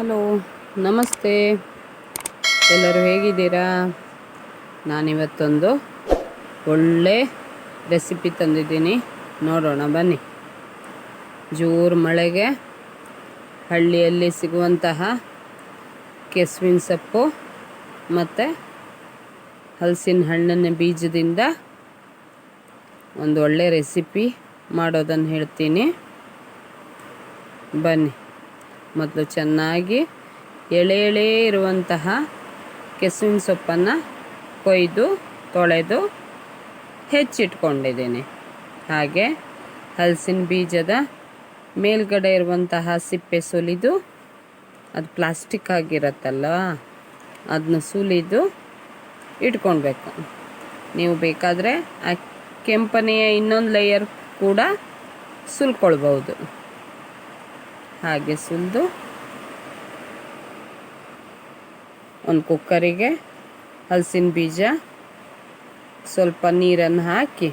Hello, ನಮಸ್ತೆ. ಎಲ್ಲರೂ ಹೇಗಿದ್ದೀರಾ? ನಾನಿವತ್ತೊಂದು ಒಳ್ಳೆ ರೆಸಿಪಿ ತಂದಿದ್ದೀನಿ. ನೋಡೋಣ, ಬನ್ನಿ. ಜೋರು ಮಳೆಗೆ ಹಳ್ಳಿಯಲ್ಲಿ ಸಿಗುವಂತಹ ಕೆಸುವಿನ ಸೊಪ್ಪು ಮತ್ತು ಹಲಸಿನ ಹಣ್ಣಿನ ಬೀಜದಿಂದ ಒಂದು ಒಳ್ಳೆ ರೆಸಿಪಿ ಮಾಡೋದನ್ನು ಹೇಳ್ತೀನಿ. ಬನ್ನಿ. ಮೊದಲು ಚೆನ್ನಾಗಿ ಎಳೆ ಎಳೆ ಇರುವಂತಹ ಕೆಸುವಿನ ಸೊಪ್ಪನ್ನು ಕೊಯ್ದು, ತೊಳೆದು ಹೆಚ್ಚಿಟ್ಕೊಂಡಿದ್ದೀನಿ. ಹಾಗೆ ಹಲಸಿನ ಬೀಜದ ಮೇಲ್ಗಡೆ ಇರುವಂತಹ ಸಿಪ್ಪೆ ಸುಲಿದು, ಅದು ಪ್ಲಾಸ್ಟಿಕ್ ಆಗಿರತ್ತಲ್ಲ ಅದನ್ನ ಸುಲಿದು ಇಟ್ಕೊಳ್ಬೇಕು. ನೀವು ಬೇಕಾದರೆ ಆ ಕೆಂಪನೆಯ ಇನ್ನೊಂದು ಲೇಯರ್ ಕೂಡ ಸುಲ್ಕೊಳ್ಬೋದು ಹಾಗೆ ಸುಲಿದು ಒಂದು ಕುಕ್ಕರಿಗೆ ಹಲಸಿನ ಬೀಜ, ಸ್ವಲ್ಪ ನೀರನ್ನು ಹಾಕಿ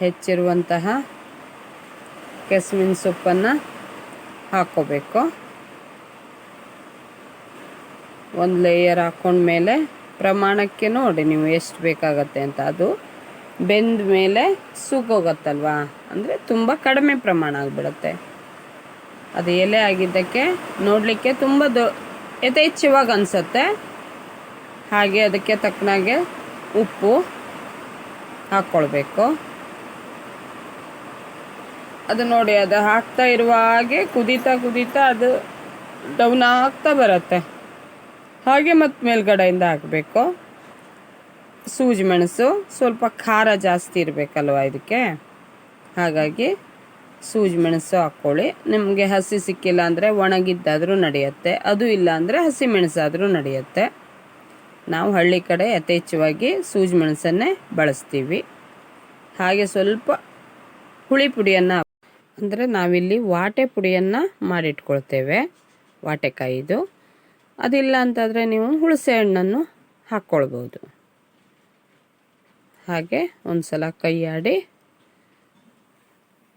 ಹೆಚ್ಚಿರುವಂತಹ ಕೆಸ್ಮಿನ ಸೊಪ್ಪನ್ನು ಹಾಕೋಬೇಕು. ಒಂದು ಲೇಯರ್ ಹಾಕ್ಕೊಂಡ್ಮೇಲೆ ಪ್ರಮಾಣಕ್ಕೆ ನೋಡಿ ನೀವು ಎಷ್ಟು ಬೇಕಾಗತ್ತೆ ಅಂತ. ಅದು ಬೆಂದ ಮೇಲೆ ಸುಗೋಗತ್ತಲ್ವಾ? ಅಂದರೆ ತುಂಬ ಕಡಿಮೆ ಪ್ರಮಾಣ ಆಗಿಬಿಡುತ್ತೆ. ಅದು ಎಲೆ ಆಗಿದ್ದಕ್ಕೆ ನೋಡಲಿಕ್ಕೆ ತುಂಬ ದೊ, ಯಥೇಚ್ಛವಾಗಿ ಅನಿಸುತ್ತೆ. ಹಾಗೆ ಅದಕ್ಕೆ ತಕ್ಕನಾಗೆ ಉಪ್ಪು ಹಾಕ್ಕೊಳ್ಬೇಕು. ಅದು ನೋಡಿ, ಅದು ಹಾಕ್ತಾ ಇರುವ ಹಾಗೆ ಕುದೀತಾ ಕುದೀತಾ ಅದು ಡೌನ್ ಆಗ್ತಾ ಬರುತ್ತೆ. ಹಾಗೆ ಮತ್ತು ಮೇಲ್ಗಡೆಯಿಂದ ಹಾಕಬೇಕು. ಸೂಜಿ ಮೆಣಸು, ಸ್ವಲ್ಪ ಖಾರ ಜಾಸ್ತಿ ಇರಬೇಕಲ್ವ ಇದಕ್ಕೆ? ಹಾಗಾಗಿ ಸೂಜಿ ಮೆಣಸು ಹಾಕ್ಕೊಳ್ಳಿ. ನಿಮಗೆ ಹಸಿ ಸಿಕ್ಕಿಲ್ಲ ಅಂದರೆ ಒಣಗಿದ್ದಾದರೂ ನಡೆಯುತ್ತೆ. ಅದು ಇಲ್ಲ ಅಂದರೆ ಹಸಿ ಮೆಣಸಾದರೂ ನಡೆಯುತ್ತೆ. ನಾವು ಹಳ್ಳಿ ಕಡೆ ಯಥೇಚ್ಛವಾಗಿ ಸೂಜಿ ಮೆಣಸನ್ನೇ ಬಳಸ್ತೀವಿ. ಹಾಗೆ ಸ್ವಲ್ಪ ಹುಳಿ ಪುಡಿಯನ್ನು ಅಂದರೆ ನಾವಿಲ್ಲಿ ವಾಟೆ ಪುಡಿಯನ್ನು ಮಾಡಿಟ್ಕೊಳ್ತೇವೆ. ವಾಟೆಕಾಯಿದು. ಅದಿಲ್ಲ ಅಂತಂದರೆ ನೀವು ಹುಳಸೆ ಹಣ್ಣನ್ನು ಹಾಕ್ಕೊಳ್ಬೋದು. ಹಾಗೆ ಒಂದು ಸಲ ಕೈಯಾಡಿ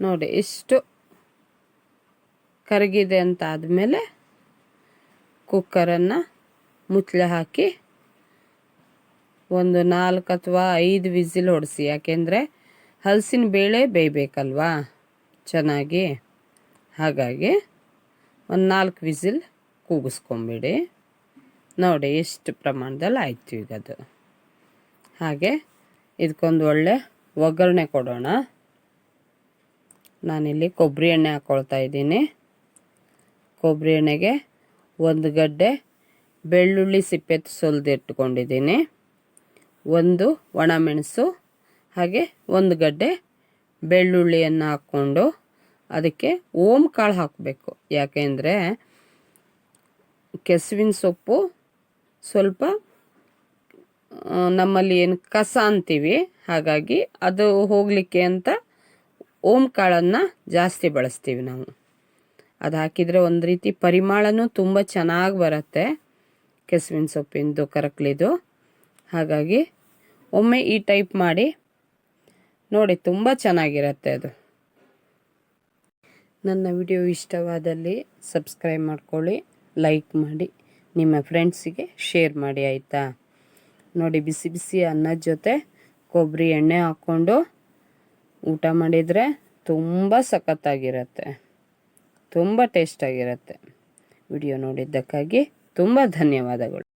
ನೋಡಿ, ಇಷ್ಟು ಕರಗಿದೆ ಅಂತ ಆದಮೇಲೆ ಕುಕ್ಕರನ್ನು ಮುಚ್ಚಲೆ ಹಾಕಿ ಒಂದು ನಾಲ್ಕು ಅಥವಾ ಐದು ವಿಸಿಲ್ ಹೊಡೆಸಿ ಯಾಕೆಂದರೆ ಹಲಸಿನ ಬೇಳೆ ಬೇಯಬೇಕಲ್ವಾ? ಚೆನ್ನಾಗಿ. ಹಾಗಾಗಿ ಒಂದು ನಾಲ್ಕು ವಿಸಿಲ್ ಕೂಗಿಸ್ಕೊಂಬಿಡಿ. ನೋಡಿ, ಎಷ್ಟು ಪ್ರಮಾಣದಲ್ಲಿ ಆಯಿತು ಈಗ ಅದು. ಹಾಗೆ, ಇದಕ್ಕೊಂದು ಒಳ್ಳೆ ಒಗ್ಗರಣೆ ಕೊಡೋಣ. ನಾನಿಲ್ಲಿ ಕೊಬ್ಬರಿ ಎಣ್ಣೆ ಹಾಕ್ಕೊಳ್ತಾ ಇದ್ದೀನಿ. ಕೊಬ್ಬರಿ ಎಣ್ಣೆಗೆ ಒಂದು ಗಡ್ಡೆ ಬೆಳ್ಳುಳ್ಳಿ ಸಿಪ್ಪೆ ಸುಲಿದಿಟ್ಕೊಂಡಿದ್ದೀನಿ ಒಂದು ಒಣಮೆಣಸು, ಹಾಗೆ ಒಂದು ಗಡ್ಡೆ ಬೆಳ್ಳುಳ್ಳಿಯನ್ನು ಹಾಕ್ಕೊಂಡು ಅದಕ್ಕೆ ಓಮ್ ಕಾಳು ಹಾಕಬೇಕು. ಯಾಕೆಂದರೆ ಕೆಸುವಿನ ಸೊಪ್ಪು ಸ್ವಲ್ಪ ನಮ್ಮಲ್ಲಿ ಏನು ಕಸ ಅಂತೀವಿ, ಹಾಗಾಗಿ ಅದು ಹೋಗಲಿಕ್ಕೆ ಅಂತ ಓಮ್ ಕಾಳನ್ನು ಜಾಸ್ತಿ ಬಳಸ್ತೀವಿ ನಾವು. ಅದು ಹಾಕಿದರೆ ಒಂದು ರೀತಿ ಪರಿಮಳನೂ ತುಂಬ ಚೆನ್ನಾಗಿ ಬರುತ್ತೆ. ಕೆಸುವಿನ ಸೊಪ್ಪಿಂದು, ಕರಕ್ಲಿದು. ಹಾಗಾಗಿ ಒಮ್ಮೆ ಈ ಟೈಪ್ ಮಾಡಿ ನೋಡಿ, ತುಂಬ ಚೆನ್ನಾಗಿರುತ್ತೆ ಅದು. ನನ್ನ ವಿಡಿಯೋ ಇಷ್ಟವಾದಲ್ಲಿ ಸಬ್ಸ್ಕ್ರೈಬ್ ಮಾಡ್ಕೊಳ್ಳಿ, ಲೈಕ್ ಮಾಡಿ, ನಿಮ್ಮ ಫ್ರೆಂಡ್ಸಿಗೆ ಶೇರ್ ಮಾಡಿ, ಆಯಿತಾ? ನೋಡಿ, ಬಿಸಿ ಬಿಸಿ ಅನ್ನದ ಜೊತೆ ಕೊಬ್ಬರಿ ಎಣ್ಣೆ ಹಾಕ್ಕೊಂಡು ಊಟ ಮಾಡಿದರೆ ತುಂಬ ಸಖತ್ತಾಗಿರುತ್ತೆ. ತುಂಬ ಟೇಸ್ಟಾಗಿರುತ್ತೆ. ವಿಡಿಯೋ ನೋಡಿದ್ದಕ್ಕಾಗಿ ತುಂಬ ಧನ್ಯವಾದಗಳು.